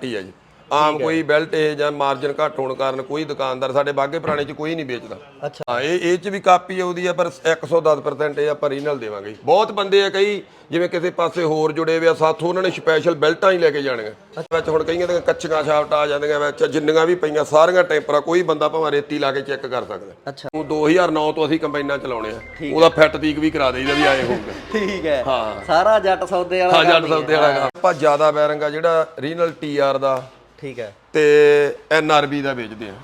T ਹੈ ਜੀ ਆਮ ਕੋਈ ਬੈਲਟ ਇਹ ਜਾਂ ਮਾਰਜਨ ਘੱਟ ਹੋਣ ਕਾਰਨ ਕੋਈ ਦੁਕਾਨਦਾਰ ਸਾਡੇ ਬਾਗੇ ਪੁਰਾਣੇ ਚ ਕੋਈ ਨਹੀਂ ਵੇਚਦਾ। ਅੱਛਾ। ਹਾਂ ਇਹ ਇਹ ਚ ਵੀ ਕਾਪੀ ਆਉਂਦੀ ਆ ਪਰ 110% ਇਹ ਆਪਾਂ ਰੀਨਲ ਦੇਵਾਂਗੇ। ਬਹੁਤ ਬੰਦੇ ਆ ਕਈ ਜਿਵੇਂ ਕਿਸੇ ਪਾਸੇ ਹੋਰ ਜੁੜੇ ਹੋਏ ਆ ਸਾਥੋਂ ਉਹਨਾਂ ਨੇ ਸਪੈਸ਼ਲ ਬੈਲਟਾਂ ਹੀ ਲੈ ਕੇ ਜਾਣੀਆਂ। ਵਿੱਚ ਹੁਣ ਕਈਆਂ ਦੇ ਕੱਚੀਆਂ ਛਾਪਟਾਂ ਆ ਜਾਂਦੀਆਂ ਵਿੱਚ ਜਿੰਨੀਆਂ ਵੀ ਪਈਆਂ ਸਾਰੀਆਂ ਟੈਂਪਰਾ ਕੋਈ ਬੰਦਾ ਭਾਵੇਂ ਰੇਤੀ ਲਾ ਕੇ ਚੈੱਕ ਕਰ ਸਕਦਾ। ਅੱਛਾ। ਉਹ 2009 ਤੋਂ ਅਸੀਂ ਕੰਬਾਈਨਾਂ ਚਲਾਉਣੇ ਆ। ਉਹਦਾ ਫਿੱਟ ਤੀਕ ਵੀ ਕਰਾ ਦੇਈਦਾ ਵੀ ਆਏ ਹੋਊਗਾ। ਠੀਕ ਹੈ। ਹਾਂ। ਸਾਰਾ ਜੱਟ ਸੌਦੇ ਵਾਲਾ ਹਾਂ ਜੱਟ। ਸੌਦੇ ਵਾਲਾ। ਆਪਾਂ ਜ਼ਿਆਦਾ ਬੈਰਿੰਗ ਆ ਜਿਹੜਾ ਰੀਨਲ ਟੀਆਰ ਦਾ ਠੀਕ ਹੈ। ਤੇ ਐਨਆਰਬੀ ਦਾ ਵੇਚਦੇ ਆ।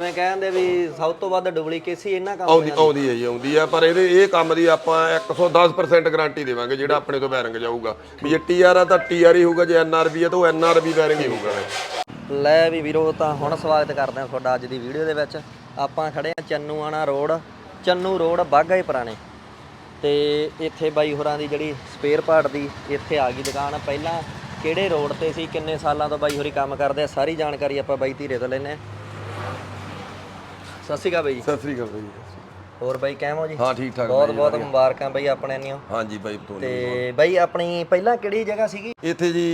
ਮੈਂ ਕਹਿੰਦੇ ਵੀ ਸਭ ਤੋਂ ਵੱਧ ਡੁਪਲੀਕੇਸੀ ਇਹਨਾਂ ਕੰਮ ਆਉਂਦੀ ਆਉਂਦੀ ਹੈ ਜੀ ਆਉਂਦੀ ਆ ਪਰ ਇਹਦੇ ਇਹ ਕੰਮ ਦੀ ਆਪਾਂ 110% ਗਾਰੰਟੀ ਦੇਵਾਂਗੇ ਜਿਹੜਾ ਆਪਣੇ ਤੋਂ ਬੈਰਿੰਗ ਜਾਊਗਾ। ਵੀ ਜੇ ਟੀਆਰ ਆ ਤਾਂ ਟੀਆਰ ਹੀ ਹੋਊਗਾ ਜੇ ਐਨਆਰਬੀ ਆ ਤਾਂ ਉਹ ਐਨਆਰਬੀ ਬੈਰਿੰਗ ਹੀ ਹੋਊਗਾ। ਲੈ ਵੀ ਵੀਰੋ ਤਾਂ ਹੁਣ ਸਵਾਗਤ ਕਰਦੇ ਹਾਂ ਤੁਹਾਡਾ ਅੱਜ ਦੀ ਵੀਡੀਓ ਦੇ ਵਿੱਚ। ਆਪਾਂ ਖੜੇ ਆ ਚੰਨੂਆਣਾ ਰੋਡ। ਚੰਨੂ ਰੋਡ ਬਾਗਾ ਹੀ ਪੁਰਾਣੇ। ਤੇ ਇੱਥੇ ਬਾਈ ਹੋਰਾਂ ਦੀ ਜਿਹੜੀ ਸਪੇਅਰ ਪਾਰਟ ਦੀ ਇੱਥੇ ਆ ਗਈ ਦੁਕਾਨ। ਪਹਿਲਾਂ ਕਿਹੜੇ ਰੋਡ ਤੇ ਸੀ ਕਿੰਨੇ ਸਾਲਾਂ ਤੋਂ ਬਾਈ ਹੋਰੀ ਕੰਮ ਕਰਦੇ ਆ ਸਾਰੀ ਜਾਣਕਾਰੀ ਆਪਾਂ ਬਾਈ ਧੀਰੇ ਤੋਂ ਲੈਨੇ ਆ। ਸਤਿ ਸ਼੍ਰੀ ਅਕਾਲ ਬਾਈ ਜੀ। ਸਤਿ ਸ੍ਰੀ ਅਕਾਲ ਬਾਈ ਹੋਰ ਬਾਈ ਕਿਵੇਂ ਹੋ ਜੀ? ਹਾਂ ਠੀਕ ਠਾਕ ਬਹੁਤ ਬਾਈ ਬਹੁਤ ਮੁਬਾਰਕਾਂ ਬਾਈ ਆਪਣੇ ਨੂੰ ਹਾਂਜੀ ਬਾਈ ਤੋਂ ਤੇ ਬਾਈ ਆਪਣੀ ਪਹਿਲਾਂ ਕਿਹੜੀ ਜਗ੍ਹਾ ਸੀਗੀ? ਇੱਥੇ ਜੀ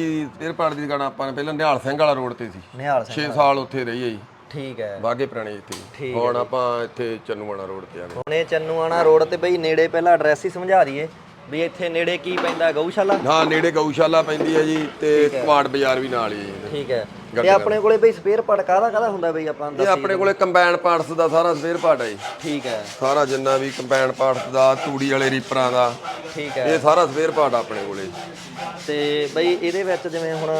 에ਅਰਪਾਰਟ ਦੀ ਦੁਕਾਨ ਆਪਾਂ ਨੇ ਪਹਿਲਾਂ ਨਿਹਾਲ ਸਿੰਘ ਵਾਲਾ ਰੋਡ ਤੇ ਸੀ। ਨਿਹਾਲ ਸਿੰਘ 6 ਸਾਲ ਉੱਥੇ ਰਹੀ ਹੈ ਜੀ। ਠੀਕ ਹੈ। ਬਾਗੇ ਪੁਰਾਣੇ ਇੱਥੇ ਹੁਣ ਆਪਾਂ ਇੱਥੇ ਚੰਨੂਆਣਾ ਰੋਡ ਤੇ ਆ ਗਏ। ਹੁਣੇ ਚੰਨੂਆਣਾ ਰੋਡ ਤੇ ਬਈ ਨੇੜੇ ਪਹਿਲਾਂ ਐਡਰੈਸ ਹੀ ਸਮਝਾ ਦਈਏ। ਵੀ ਇੱਥੇ ਨੇੜੇ ਕੀ ਪੈਂਦਾ ਗਊਸ਼ਾਲਾ? ਹਾਂ ਨੇੜੇ ਗਊਸ਼ਾਲਾ ਪੈਂਦੀ ਹੈ ਜੀ ਤੇ ਕੁਆੜ ਬਾਜ਼ਾਰ ਵੀ ਨਾਲ ਹੀ ਹੈ ਜੀ ਠੀਕ ਹੈ। ਤੇ ਆਪਣੇ ਕੋਲੇ ਬਈ ਸਪੇਅਰ ਪਾਰਟ ਕਾਹਦਾ ਕਾਹਦਾ ਹੁੰਦਾ ਬਈ ਆਪਾਂ ਨੂੰ ਇਹ ਆਪਣੇ ਕੋਲੇ ਕੰਬਾਈਨ ਪਾਰਟਸ ਦਾ ਸਾਰਾ ਸਪੇਅਰ ਪਾਰਟ ਹੈ ਜੀ। ਠੀਕ ਹੈ। ਸਾਰਾ ਜਿੰਨਾ ਵੀ ਕੰਬਾਈਨ ਪਾਰਟਸ ਦਾ ਤੂੜੀ ਵਾਲੇ ਰੀਪਰਾਂ ਦਾ ਠੀਕ ਹੈ। ਇਹ ਸਾਰਾ ਸਪੇਅਰ ਪਾਰਟ ਆਪਣੇ ਕੋਲੇ। ਤੇ ਬਈ ਇਹਦੇ ਵਿੱਚ ਜਿਵੇਂ ਹੁਣ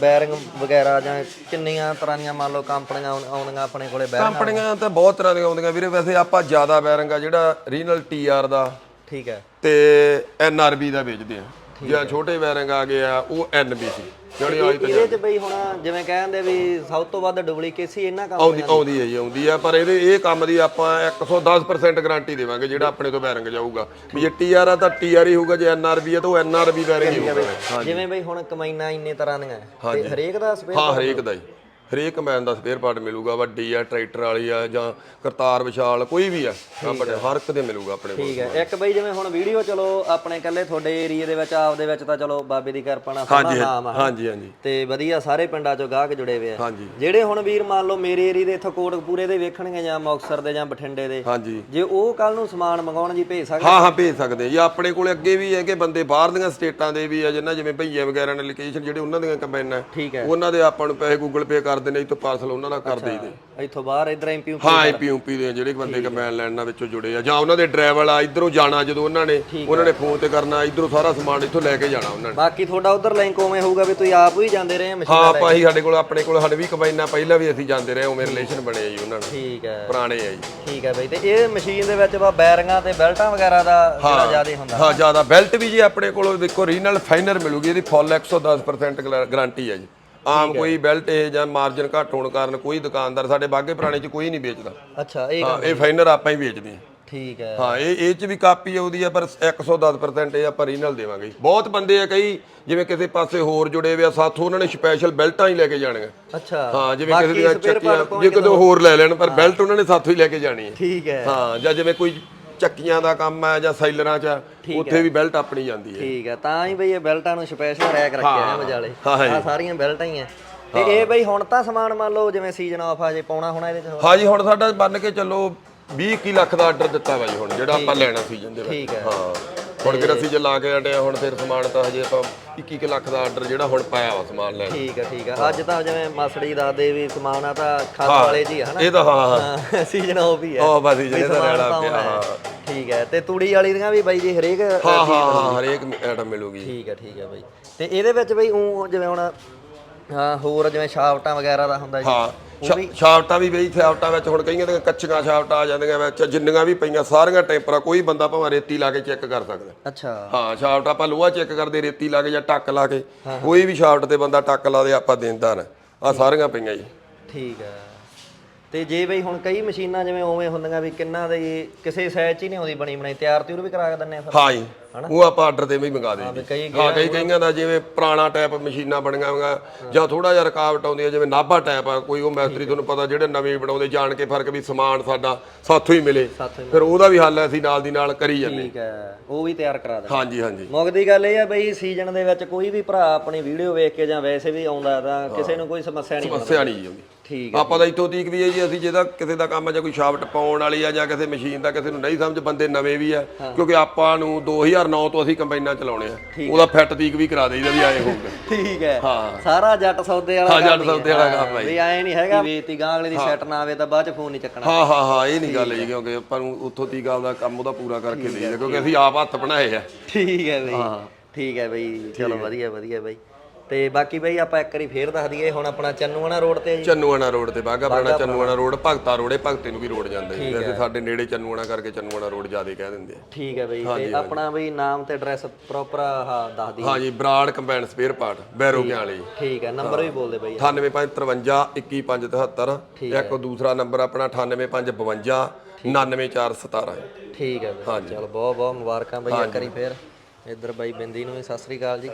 ਬੈਰਿੰਗ ਵਗੈਰਾ ਜਾਂ ਕਿੰਨੀਆਂ ਤਰ੍ਹਾਂ ਦੀਆਂ ਮੰਨ ਲਓ ਕੰਪਨੀਆਂ ਆਉਣ- ਆਉਂਦੀਆਂ ਆਪਣੇ ਕੋਲੇ ਬੈਰਿੰਗ ਕੰਪਨੀਆਂ ਤਾਂ ਬਹੁਤ ਤਰ੍ਹਾਂ ਦੀਆਂ ਆਉਂਦੀਆਂ। ਵੀਰੇ ਵੈਸੇ ਆਪਾਂ ਜ਼ਿਆਦਾ ਬੈਰਿੰਗ ਆ ਜਿਹੜਾ ਰੀਨਲ ਟੀਆਰ ਦਾ। ਠੀਕ ਹੈ। ਤੇ ਐਨਆਰਬੀ ਦਾ ਵੇਚਦੇ ਆ। ਜਾਂ ਛੋਟੇ ਬੈਰਿੰਗ ਆ ਗਏ ਆ ਉਹ ਐਨਬੀਸੀ ਜਿਹੜੀ ਆਈ ਤਾਂ ਇਹਦੇ ਚ ਬਈ ਹੁਣ ਜਿਵੇਂ ਕਹਿੰਦੇ ਵੀ ਸਭ ਤੋਂ ਵੱਧ ਡੁਪਲੀਕੇਸੀ ਇਹਨਾਂ ਕੰਮ ਆਉਂਦੀ ਆਉਂਦੀ ਹੈ ਜੀ ਆਉਂਦੀ ਆ ਪਰ ਇਹਦੇ ਇਹ ਕੰਮ ਦੀ ਆਪਾਂ 110% ਗਾਰੰਟੀ ਦੇਵਾਂਗੇ ਜਿਹੜਾ ਆਪਣੇ ਤੋਂ ਬੈਰਿੰਗ ਜਾਊਗਾ। ਵੀ ਜੇ ਟੀਆਰ ਆ ਤਾਂ ਟੀਆਰ ਹੀ ਹੋਊਗਾ ਜੇ ਐਨਆਰਬੀ ਆ ਤਾਂ ਉਹ ਐਨਆਰਬੀ ਬੈਰਿੰਗ ਹੀ ਹੋਊਗਾ। ਜਿਵੇਂ ਬਈ ਹੁਣ ਕਮਾਈਨਾਂ ਇੰਨੇ ਤਰ੍ਹਾਂ ਦੀਆਂ। ਤੇ ਹਰੇਕ ਦਾ ਸਪੇਅਰ ਹਾਂ ਹਰੇਕ ਦਾ ਹੀ। ਹਰੇਕ ਮੈਨ ਦਾ ਸਪੇਅਰ ਪਾਰਟ ਮਿਲੂਗਾ ਵੱਡੀ ਆ ਟਰੈਕਟਰ ਵਾਲੀ ਆ ਜਾਂ ਕਰਤਾਰ ਵਿਸ਼ਾਲ ਕੋਈ ਵੀ ਆ ਆਪਣੇ ਹਰ ਇੱਕ ਦੇ ਮਿਲੂਗਾ ਆਪਣੇ ਕੋਲ। ਠੀਕ ਹੈ ਇੱਕ ਬਈ ਜਿਵੇਂ ਹੁਣ ਵੀਡੀਓ ਚਲੋ ਆਪਣੇ ਕੱਲੇ ਤੁਹਾਡੇ ਏਰੀਆ ਦੇ ਵਿੱਚ ਆਪਦੇ ਵਿੱਚ ਤਾਂ ਚਲੋ ਬਾਬੇ ਦੀ ਕਿਰਪਾ ਨਾਲ ਹਾਂਜੀ ਨਾਮ ਆ। ਹਾਂਜੀ ਹਾਂਜੀ। ਤੇ ਵਧੀਆ ਸਾਰੇ ਪਿੰਡਾਂ ਚੋਂ ਗਾਹਕ ਜੁੜੇ ਹੋਏ ਆ। ਹਾਂਜੀ। ਜਿਹੜੇ ਹੁਣ ਵੀਰ ਮੰਨ ਲਓ ਮੇਰੇ ਏਰੀਆ ਦੇ ਇੱਥੋਂ ਕੋਟਕਪੂਰੇ ਦੇ ਵੇਖਣਗੇ ਜਾਂ ਮੁਕਤਸਰ ਦੇ ਜਾਂ ਬਠਿੰਡੇ ਦੇ ਹਾਂਜੀ। ਜੇ ਉਹ ਕੱਲ ਨੂੰ ਸਮਾਨ ਮੰਗਾਉਣ ਜੀ ਭੇਜ ਸਕਦੇ? ਹਾਂ ਹਾਂ ਭੇਜ ਸਕਦੇ ਜੀ ਆਪਣੇ ਕੋਲ ਅੱਗੇ ਵੀ ਹੈ ਕਿ ਬੰਦੇ ਬਾਹਰਲੀਆਂ ਸਟੇਟਾਂ ਦੇ ਵੀ ਆ ਜਿੰਨਾ ਜਿਵੇਂ ਭਈਏ ਵਗੈਰਾ ਨੇ ਲੋਕੇਸ਼ਨ ਜਿਹੜੇ ਉਹਨਾਂ ਦੀਆਂ ਕੰਬਾਈਨਾਂ ਠੀਕ ਹੈ ਉਹਨਾਂ ਦੇ ਆਪਾਂ ਨੂੰ ਪੈਸੇ ਗੂਗਲ ਪੇ ਕਰ ਦਿੰਦੇ ਇਤੋਂ ਪਾਰਸਲ ਉਹਨਾਂ ਦਾ ਕਰ ਦੇਈਦੇ। ਇੱਥੋਂ ਬਾਹਰ ਇਧਰ ਐਮਪੀ ਹਾਂ ਆਈਪੀ ਯੂਪੀ ਦੇ ਜਿਹੜੇ ਬੰਦੇ ਕੰਬਾਈਨ ਲੈਣਾ ਵਿੱਚੋਂ ਜੁੜੇ ਆ। ਜਾਂ ਉਹਨਾਂ ਦੇ ਡਰਾਈਵਰ ਆ ਇਧਰੋਂ ਜਾਣਾ ਜਦੋਂ ਉਹਨਾਂ ਨੇ ਉਹਨਾਂ ਨੇ ਫੋਨ ਤੇ ਕਰਨਾ ਇਧਰੋਂ ਸਾਰਾ ਸਮਾਨ ਇੱਥੋਂ ਲੈ ਕੇ ਜਾਣਾ ਉਹਨਾਂ ਨੇ। ਬਾਕੀ ਤੁਹਾਡਾ ਉਧਰ ਲਿੰਕ ਉਵੇਂ ਹੋਊਗਾ ਵੀ ਤੁਸੀਂ ਆਪ ਹੀ ਜਾਂਦੇ ਰਹੇ ਮਸ਼ੀਨ ਹਾਂ ਆਪਾਂ ਹੀ ਸਾਡੇ ਕੋਲ ਆਪਣੇ ਕੋਲ ਸਾਡੇ ਵੀ ਕੰਬਾਈਨਾਂ ਪਹਿਲਾਂ ਵੀ ਅਸੀਂ ਜਾਂਦੇ ਰਹੇ ਉਵੇਂ ਰਿਲੇਸ਼ਨ ਬਣੇ ਆ ਜੀ ਉਹਨਾਂ ਨਾਲ। ਠੀਕ ਹੈ। ਪੁਰਾਣੇ ਆ ਜੀ। ਠੀਕ ਹੈ ਬਈ ਤੇ ਇਹ ਮਸ਼ੀਨ ਦੇ ਵਿੱਚ ਵਾ ਬੈਰਿੰਗਾਂ ਤੇ ਬੈਲਟਾਂ ਵਗੈਰਾ ਦਾ ਜਿਹੜਾ ਜ਼ਿਆਦਾ ਹੁੰਦਾ ਹਾਂ ਜ਼ਿਆਦਾ। ਬੈਲਟ ਵੀ ਜੀ ਆਪਣੇ ਕੋਲ ਦੇਖੋ ਰੀਨਲ ਫਾਈਨਰ ਮਿਲੂਗੀ ਇਹਦੀ ਫੁੱਲ 110% ਗਾਰੰਟੀ ਹੈ ਜੀ। ਆਮ ਕੋਈ ਬੈਲਟ ਇਹ ਜਾਂ ਮਾਰਜਨ ਘੱਟ ਹੋਣ ਕਾਰਨ ਕੋਈ ਦੁਕਾਨਦਾਰ ਸਾਡੇ ਬਾਗੇ ਪੁਰਾਣੇ ਚ ਕੋਈ ਨਹੀਂ ਵੇਚਦਾ। ਅੱਛਾ ਇਹ ਹਾਂ ਇਹ ਫਾਈਨਰ ਆਪਾਂ ਹੀ ਵੇਚਦੇ ਹਾਂ। ਠੀਕ ਹੈ। ਹਾਂ ਇਹ ਇਹ ਚ ਵੀ ਕਾਪੀ ਆਉਂਦੀ ਆ ਪਰ 110% ਇਹ ਆਪਾਂ ਰੀਨਲ ਦੇਵਾਂਗੇ ਬਹੁਤ ਬੰਦੇ ਆ ਕਈ ਜਿਵੇਂ ਕਿਸੇ ਪਾਸੇ ਹੋਰ ਜੁੜੇ ਹੋਏ ਆ ਸਾਥੋਂ ਉਹਨਾਂ ਨੇ ਸਪੈਸ਼ਲ ਬੈਲਟਾਂ ਹੀ ਲੈ ਕੇ ਜਾਣੀਆਂ। ਅੱਛਾ ਹਾਂ ਜਿਵੇਂ ਕਿਸੇ ਦੀਆਂ ਚੱਕੀਆਂ ਜੇ ਕਿਤੇ ਹੋਰ। ਲੈ ਲੈਣ ਪਰ ਬੈਲਟ ਉਹਨਾਂ ਨੇ ਸਾਥੋਂ ਹੀ ਲੈ ਕੇ ਜਾਣੀ ਹੈ। ਠੀਕ ਹੈ। ਹਾਂ ਜਾਂ ਜਿਵੇਂ ਕੋਈ ਚੱਕੀਆਂ ਦਾ ਕੰਮ ਹੈ ਜਾਂ ਸਾਈਲਰਾਂ 'ਚ ਉੱਥੇ ਵੀ ਬੈਲਟ ਆਪਣੀ ਜਾਂਦੀ ਹੈ। ਠੀਕ ਹੈ ਤਾਂ ਹੀ ਬਈ ਇਹ ਬੈਲਟਾਂ ਨੂੰ ਸਪੈਸ਼ਲ ਰੈਕ ਰੱਖਿਆ ਹੈ ਹਾਂ ਆ ਸਾਰੀਆਂ ਬੈਲਟਾਂ ਹੀ ਆ ਤੇ ਇਹ ਬਈ ਹੁਣ ਤਾਂ ਸਮਾਨ ਮੰਨ ਲਓ ਜਿਵੇਂ ਸੀਜ਼ਨ ਆਫ ਆ ਜੇ ਪਾਉਣਾ ਹੋਣਾ ਇਹਦੇ ਚ। ਹਾਂ ਜੀ ਹੁਣ ਸਾਡਾ ਬੰਨ ਕੇ ਚੱਲੋ 20 21 ਲੱਖ ਦਾ ਆਰਡਰ ਦਿੱਤਾ ਵਾ ਜੀ ਹੁਣ ਜਿਹੜਾ ਆਪਾਂ ਲੈਣਾ ਸੀਜ਼ਨ ਦੇ ਵਿੱਚ। ਠੀਕ ਹੈ। ਹਾਂ। ਹੁਣ ਕਿਹੜਾ ਸੀਜ਼ਨ ਲਾ ਕੇ ਹਟਿਆ ਹੁਣ ਫਿਰ ਸਮਾਨ ਤਾਂ ਹਜੇ ਆਪਾਂ 21 ਕੁ ਲੱਖ ਦਾ ਆਰਡਰ ਜਿਹੜਾ ਹੁਣ ਪਾਇਆ ਵਾ ਸਮਾਨ ਲੈਣ। ਠੀਕ ਹੈ ਠੀਕ ਹੈ ਅੱਜ ਤਾਂ ਜਿਵੇਂ ਮਸੜੀ ਦੱਸਦੇ ਵੀ ਸਮਾਨ ਆ ਤਾਂ ਖਾਦ ਵਾਲੇ ਜੀ ਆ ਹਨਾ? ਇਹ ਤਾਂ ਹਾਂ ਹਾਂ। ਸੀਜ਼ਨ ਆਫ ਹੀ ਹੈ। ਉਹ ਬਸ ਵੀ ਲੈਣਾ ਤਾਂ ਪਿਆ ਹੈ। ਠੀਕ ਹੈ ਤੇ ਤੂੜੀ ਵਾਲੀ ਦੀਆਂ ਵੀ ਬਾਈ ਜੀ ਹਰੇਕ ਹਾਂ ਹਾਂ ਹਰੇਕ ਆਈਟਮ ਮਿਲੂਗੀ। ਠੀਕ ਹੈ ਠੀਕ ਹੈ ਬਾਈ। ਤੇ ਇਹਦੇ ਵਿੱਚ ਬਈ ਉਹ ਜਿਵੇਂ ਹੁਣ ਹਾਂ ਹੋਰ ਜਿਵੇਂ ਸ਼ਾਫਟਾਂ ਵਗੈਰਾ ਦਾ ਹੁੰਦਾ ਜੀ। ਹਾਂ। ਸ਼ਾਫਟਾਂ ਵੀ ਬਈ ਸ਼ਾਫਟਾਂ ਵਿੱਚ ਹੁਣ ਕਈਆਂ ਦੇ ਕੱਚੀਆਂ ਸ਼ਾਫਟਾਂ ਆ ਜਾਂਦੀਆਂ ਵਿੱਚ ਜਿੰਨੀਆਂ ਵੀ ਪਈਆਂ ਸਾਰੀਆਂ ਟੈਂਪਰਾ ਕੋਈ ਬੰਦਾ ਭਾਵੇਂ ਰੇਤੀ ਲਾ ਕੇ ਚੈੱਕ ਕਰ ਸਕਦਾ। ਅੱਛਾ। ਹਾਂ ਸ਼ਾਫਟ ਆਪਾਂ ਲੋਹਾ ਚੈੱਕ ਕਰਦੇ ਰੇਤੀ ਲਾ ਕੇ ਜਾਂ ਟੱਕ ਲਾ ਕੇ ਕੋਈ ਵੀ ਸ਼ਾਫਟ ਤੇ ਬੰਦਾ ਟੱਕ ਲਾ ਦੇ ਆਪਾਂ ਦੇਂਦਾ ਨਾ ਆ ਸਾਰੀਆਂ ਪਈਆਂ ਜੀ। ਠੀਕ ਹੈ ਤੇ ਜੇ ਬਈ ਹੁਣ ਕਈ ਮਸ਼ੀਨਾਂ ਜਿਵੇਂ ਉਵੇਂ ਹੁੰਦੀਆਂ ਵੀ ਕਿੰਨਾ ਦੇ ਕਿਸੇ ਸਾਈਜ਼ 'ਚ ਹੀ ਨਹੀਂ ਆਉਂਦੀ ਬਣੀ ਬਣਾਈ ਤਿਆਰ ਤਿਉਰ ਵੀ ਕਰਾ ਕੇ ਦਿੰਨੇ ਆ ਫਿਰ। ਹਾਂ ਜੀ? ਉਹ ਆਪਾਂ ਆਰਡਰ ਤੇ ਵੀ ਮੰਗਾ ਕਈ ਹਾਂ ਕਈ ਕਈਆਂ ਦਾ ਜਿਵੇਂ ਪੁਰਾਣਾ ਟਾਈਪ ਮਸ਼ੀਨਾਂ ਬਣੀਆਂ ਹੋਈਆਂ ਜਾਂ ਥੋੜਾ ਜਿਹਾ ਰੁਕਾਵਟ ਆਉਂਦੀ ਹੈ ਜਿਵੇਂ ਨਾਭਾ ਟਾਈਪ ਆ ਕੋਈ ਉਹ ਮਿਸਤਰੀ ਤੁਹਾਨੂੰ ਪਤਾ ਜਿਹੜੇ ਨਵੇਂ ਬਣਾਉਂਦੇ ਜਾਣ ਕੇ ਫ਼ਰਕ ਵੀ ਸਮਾਨ ਸਾਡਾ ਸਾਥੋਂ ਹੀ ਮਿਲੇ। ਫਿਰ ਉਹਦਾ ਵੀ ਹੱਲ ਅਸੀਂ ਨਾਲ ਦੀ ਨਾਲ ਕਰੀ ਜਾਂਦੇ। ਠੀਕ ਹੈ ਉਹ ਵੀ ਤਿਆਰ ਕਰਾ ਦੇ ਹਾਂਜੀ ਹਾਂਜੀ। ਮੁੱਖ ਦੀ ਗੱਲ ਇਹ ਆ ਬਈ ਸੀਜ਼ਨ ਦੇ ਵਿੱਚ ਕੋਈ ਵੀ ਭਰਾ ਆਪਣੀ ਵੀਡੀਓ ਵੇਖ ਕੇ ਜਾਂ ਵੈਸੇ ਵੀ ਆਉਂਦਾ ਤਾਂ ਕਿਸੇ ਨੂੰ ਕੋਈ ਸਮੱਸਿਆ ਨਹੀਂ ਸਮੱਸਿਆ ਨਹੀਂ ਆਉਂਦੀ। ਠੀਕ ਆਪਾਂ ਤਾਂ ਇੱਥੋਂ ਤੀਕ ਵੀ ਹੈ ਜੀ ਅਸੀਂ ਜਿਹਦਾ ਕਿਸੇ ਦਾ ਕੰਮ ਆ ਜਾਂ ਕੋਈ ਸ਼ਾਫਟ ਪਾਉਣ ਵਾਲੀ ਆ ਜਾਂ ਕਿਸੇ ਮਸ਼ੀਨ ਦਾ ਕਿਸੇ ਨੂੰ ਨਹੀਂ ਸਮਝ ਬੰਦੇ ਨਵੇਂ ਵੀ ਆ ਕਿਉਂਕਿ ਆਪਾਂ ਨੂੰ 2009 ਤੋਂ ਅਸੀਂ ਕੰਬਾਈਨਾਂ ਚਲਾਉਣੇ ਆ। ਉਹਦਾ ਫਿੱਟ ਤੀਕ ਵੀ ਕਰਾ ਦੇਈਦਾ ਵੀ ਆਏ ਹੋਊਗਾ। ਠੀਕ ਹੈ। ਹਾਂ। ਸਾਰਾ ਜੱਟ ਸੌਦੇ ਵਾਲਾ ਹਾਂ, ਜੱਟ ਹੀ ਹੈ। ਸੌਦੇ ਵਾਲਾ ਕੰਮ ਹੈ ਜੀ। ਵੀ ਐ ਨਹੀਂ ਹੈਗਾ ਵੀ ਤੀ ਗਾਂ ਅਗਲੇ ਦੀ ਸੈੱਟ ਨਾ ਆਵੇ ਤਾਂ ਬਾਅਦ ਚ ਫੋਨ ਨਹੀਂ ਚੱਕਣਾ। ਹਾਂ ਹਾਂ ਹਾਂ ਇਹ ਨਹੀਂ ਗੱਲ ਜੀ ਕਿਉਂਕਿ ਆਪਾਂ ਨੂੰ ਉੱਥੋਂ ਤੀਕ ਆਪਦਾ ਕੰਮ ਉਹਦਾ ਪੂਰਾ ਕਰਕੇ ਦੇਈਦਾ ਕਿਉਂਕਿ ਅਸੀਂ ਆਪ ਹੱਥ ਬਣਾਏ ਆ। ਠੀਕ ਹੈ ਬਈ। ਠੀਕ ਹੈ ਬਈ। ਚਲੋ ਵਧੀਆ ਵਧੀਆ ਬਈ। ਤੇ ਬਾਕੀ ਬਈ ਆਪਾਂ ਇੱਕ ਵਾਰੀ ਫੇਰ ਦੱਸ ਦਈਏ ਹੁਣ ਆਪਣਾ ਚੰਨੂਆਣਾ ਰੋਡ ਤੇ ਹੈ ਜੀ। ਚੰਨੂਆਣਾ ਰੋਡ ਤੇ ਬਾਗਾ ਪੁਰਾਣਾ ਚੰਨੂਆਣਾ ਰੋਡ ਭਗਤਾ ਰੋਡੇ ਭਗਤੇ ਨੂੰ ਵੀ ਰੋਡ ਜਾਂਦਾ ਜੀ ਵੈਸੇ ਸਾਡੇ ਨੇੜੇ ਚੰਨੂਆਣਾ ਕਰਕੇ ਚੰਨੂਆਣਾ ਰੋਡ ਜ਼ਿਆਦਾ ਕਹਿ ਦਿੰਦੇ ਆ। ਠੀਕ ਹੈ ਬਈ ਤੇ ਆਪਣਾ ਬਈ ਨਾਮ ਤੇ ਐਡਰੈਸ ਪ੍ਰੋਪਰ ਆਹ ਦੱਸ ਦਈਏ। ਹਾਂਜੀ ਬਰਾੜ ਕੰਬਾਈਨ ਸਪੇਅਰ ਪਾਰਟ ਬੈਰੋਕਿਆਂ ਵਾਲੀ ਠੀਕ ਹੈ ਨੰਬਰ ਵੀ ਬੋਲ ਦੇ ਬਈ। 98553 21573 ਇੱਕ ਦੂਸਰਾ ਨੰਬਰ ਆਪਣਾ 98552 99417 ਠੀਕ ਹੈ। ਬਈ ਚਲੋ ਬਹੁਤ ਬਹੁਤ ਮੁਬਾਰਕਾਂ ਬਈ ਇੱਕ ਵਾਰੀ ਫੇਰ। ਇੱਧਰ ਬਾਈ ਬਿੰਦੀ ਨੂੰ ਵੀ ਸਤਿ ਸ੍ਰੀ ਅਕਾਲ ਜੀ।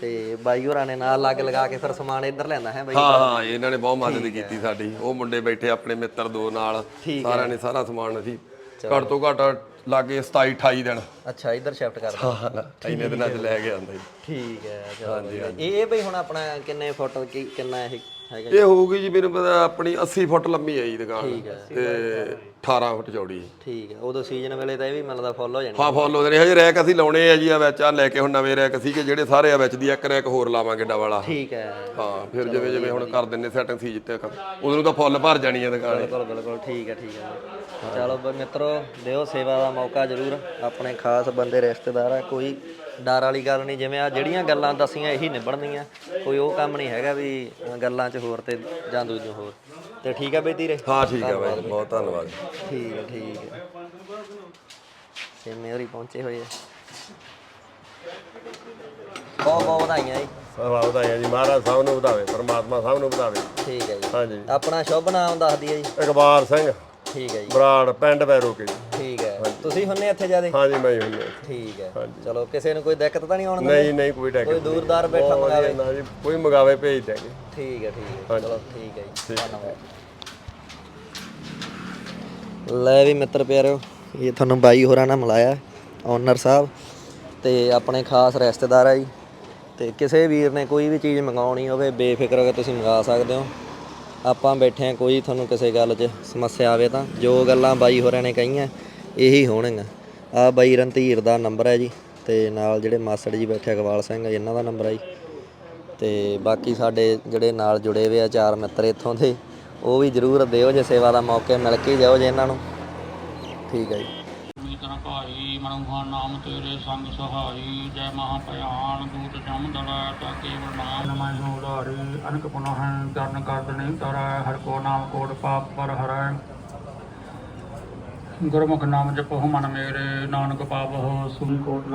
ਤੇ ਬਾਈ ਹੋਰਾਂ ਨੇ ਨਾਲ ਲੱਗ ਲਗਾ ਕੇ ਫਿਰ ਸਮਾਨ ਇੱਧਰ ਲੈਂਦਾ ਹੈ ਬਾਈ। ਹਾਂ ਹਾਂ ਇਹਨਾਂ ਨੇ ਬਹੁਤ ਮਦਦ ਕੀਤੀ ਸਾਡੀ। ਉਹ ਮੁੰਡੇ ਬੈਠੇ ਆਪਣੇ ਮਿੱਤਰ ਦੋ ਨਾਲ। ਸਾਰਿਆਂ ਨੇ ਸਾਰਾ ਸਮਾਨ ਅਸੀਂ ਘੱਟ ਤੋਂ ਘੱਟ ਲਾਗੇ 27 28 ਦਿਨ। ਅੱਛਾ ਇੱਧਰ ਸ਼ਿਫਟ ਕਰ ਹਾਂ ਇੰਨੇ ਦਿਨਾਂ 'ਚ ਲੈ ਕੇ ਆਂਦਾ ਠੀਕ ਹੈ ਵਧੀਆ। ਇਹ ਇਹ ਬਈ ਹੁਣ ਆਪਣਾ ਕਿੰਨੇ ਫੁੱਟ ਕੀ ਕਿੰਨਾ ਇਹ ਹੈਗਾ ਇਹ ਹੋਊਗੀ ਜੀ ਮੈਨੂੰ ਪਤਾ ਆਪਣੀ 80 ਫੁੱਟ ਲੰਮੀ ਹੈ ਜੀ ਦੁਕਾਨ। ਤੇ 18 ਫੁੱਟ ਚੌੜੀ। ਠੀਕ ਹੈ। ਉਦੋਂ ਸੀਜ਼ਨ ਵੇਲੇ ਤਾਂ ਇਹ ਵੀ ਮਿਲਦਾ ਫੁੱਲ ਹੋ ਜਾਣੀ। ਹਾਂ ਫੋਲੋ ਦੇ ਨੇ ਹਜੇ ਰੈਕ ਅਸੀਂ ਲਾਉਣੇ ਆ ਜੀ ਆ ਵਿੱਚ। ਆ ਲੈ ਕੇ ਹੁਣ ਨਵੇਂ ਰੈਕ ਸੀਗੇ ਜਿਹੜੇ ਸਾਰੇ ਆ ਵਿੱਚ ਦੀ ਇੱਕ ਰੈਕ ਹੋਰ ਲਾਵਾਂਗੇ ਡਬਲ ਵਾਲਾ। ਠੀਕ ਹੈ। ਹਾਂ ਫਿਰ ਜਿਵੇਂ ਜਿਵੇਂ ਹੁਣ ਕਰ ਦਿੰਨੇ ਸੈਟਿੰਗ ਸੀ ਜਿੱਤੇ ਉਦੋਂ ਨੂੰ ਤਾਂ ਫੁੱਲ ਭਰ ਜਾਣੀ ਹੈ ਦੁਕਾਨ। ਬਿਲਕੁਲ ਬਿਲਕੁਲ। ਠੀਕ ਹੈ ਠੀਕ ਹੈ। ਚਲੋ ਬਈ ਮਿੱਤਰੋ ਦਿਓ ਸੇਵਾ ਦਾ ਮੌਕਾ ਜ਼ਰੂਰ। ਆਪਣੇ ਖਾਸ ਬੰਦੇ ਰਿਸ਼ਤੇਦਾਰ ਆ ਕੋਈ ਡਰ ਵਾਲੀ ਗੱਲ ਨਹੀਂ ਜਿਵੇਂ ਆ ਜਿਹੜੀਆਂ ਗੱਲਾਂ ਦਸੀਆਂ ਇਹੀ ਨਿਭਣਦੀਆਂ ਕੋਈ ਉਹ ਕੰਮ ਨਹੀਂ ਹੈਗਾ ਵੀ ਗੱਲਾਂ 'ਚ ਹੋਰ ਤੇ ਜਾਂ ਦੂਜੋਂ ਹੋਰ। ਤੇ ਠੀਕ ਹੈ ਬਈ ਧੀਰੇ? ਹਾਂ ਠੀਕ ਹੈ ਬਾਈ। ਬਹੁਤ ਧੰਨਵਾਦ। ਠੀਕ ਹੈ ਠੀਕ ਹੈ ਤੇ ਮੇਰੀ ਪਹੁੰਚੇ ਹੋਏ ਆ। ਬਹੁਤ ਬਹੁਤ ਵਧਾਈਆਂ ਜੀ। ਸਭਾ ਵਧਾਈਆਂ ਜੀ। ਮਹਾਰਾਜ ਸਾਹਿਬ ਨੂੰ ਵਧਾਵੇ ਪਰਮਾਤਮਾ ਸਾਹਿਬ ਨੂੰ ਵਧਾਵੇ। ਠੀਕ ਹੈ ਜੀ। ਹਾਂਜੀ। ਆਪਣਾ ਸ਼ੁਭ ਨਾਮ ਦੱਸ ਦਈਏ ਜੀ। ਇਕਬਾਲ ਸਿੰਘ। ਠੀਕ ਹੈ ਜੀ। ਬਰਾੜ ਪਿੰਡ ਬੈਰੋਕੇ ਜੀ। ਤੁਸੀਂ ਹੁੰਨੇ ਇੱਥੇ ਜਿਆਦੇ? ਹਾਂਜੀ ਮੈਂ ਹੀ ਹੁੰਨੇ ਠੀਕ ਹੈ। ਚਲੋ ਕਿਸੇ ਨੂੰ ਕੋਈ ਦਿੱਕਤ ਤਾਂ ਨਹੀਂ ਆਉਣ ਦਿੰਦੇ? ਨਹੀਂ ਨਹੀਂ ਕੋਈ ਟੈਕ ਕੋਈ ਦੂਰਦਾਰ ਬੈਠਾ ਮੰਗਾਵੇ? ਨਾ ਜੀ ਕੋਈ ਮੰਗਾਵੇ ਭੇਜ ਦੇਗੇ ਠੀਕ ਹੈ ਠੀਕ ਹੈ। ਚਲੋ ਠੀਕ ਹੈ ਜੀ। ਧੰਨਵਾਦ। ਲੈ ਵੀ ਮਿੱਤਰ ਪਿਆਰਿਓ ਇਹ ਤੁਹਾਨੂੰ ਬਾਈ ਹੋਰਾਂ ਨਾਲ ਮਿਲਾਇਆ ਓਨਰ ਸਾਹਿਬ ਤੇ ਆਪਣੇ ਖਾਸ ਰਿਸ਼ਤੇਦਾਰ ਆ ਜੀ। ਤੇ ਕਿਸੇ ਵੀਰ ਨੇ ਕੋਈ ਵੀ ਚੀਜ਼ ਮੰਗਾਉਣੀ ਹੋਵੇ ਬੇਫਿਕਰ ਹੋ ਕੇ ਤੁਸੀਂ ਮੰਗਾ ਸਕਦੇ ਹੋ। ਆਪਾਂ ਬੈਠੇ ਆ ਕੋਈ ਤੁਹਾਨੂੰ ਕਿਸੇ ਗੱਲ 'ਚ ਸਮੱਸਿਆ ਆਵੇ ਤਾਂ ਜੋ ਗੱਲਾਂ ਬਾਈ ਹੋਰਾਂ ਨੇ ਕਹੀਆਂ ਇਹੀ ਹੋਣਗੀਆਂ। ਆ ਬਾਈ ਰਣਧੀਰ ਦਾ ਨੰਬਰ ਹੈ ਜੀ ਤੇ ਨਾਲ ਜਿਹੜੇ ਮਾਸੜ ਜੀ ਬੈਠੇ ਆ ਇਕਬਾਲ ਸਿੰਘ ਇਹਨਾਂ ਦਾ ਨੰਬਰ ਹੈ ਜੀ। ਤੇ ਬਾਕੀ ਸਾਡੇ ਜਿਹੜੇ ਨਾਲ ਜੁੜੇ ਹੋਏ ਆ, ਚਾਰ ਮਿੱਤਰ ਇੱਥੋਂ ਦੇ, ਉਹ ਵੀ ਜਰੂਰ ਦਿਓ ਜੇ ਸੇਵਾ ਦਾ ਮੌਕੇ ਮਿਲ ਕੇ ਜਾਓ ਜੇ ਇਹਨਾਂ ਨੂੰ। ਠੀਕ ਹੈ ਜੀ। ਮੀਤਨ ਭਾਈ, ਮਨੁਖਾ ਨਾਮ ਤੇਰੇ ਸੰਗ ਸਹਾਈ, ਜੈ ਮਹਾ ਭਿਆਨ ਦੂਤ ਜਮ ਦੜੈ, ਤਾ ਕੇਵਲ ਨਾਮ ਨਮੈ ਉਧਾਰੀ, ਅਨਕ ਪੁਨਹ ਚਰਨ ਕਰਦ ਨਹੀਂ ਹਰ ਕੋ ਨਾਮ ਕੋਟ ਪਾਪ ਪਰ ਹਰੈ। ਗੁਰਮੁਖ ਨਾਮ ਜਪੋ ਮਨ ਮੇਰੇ ਨਾਨਕ ਪਾਪ ਹੋ ਸੁਨ ਕੋਟ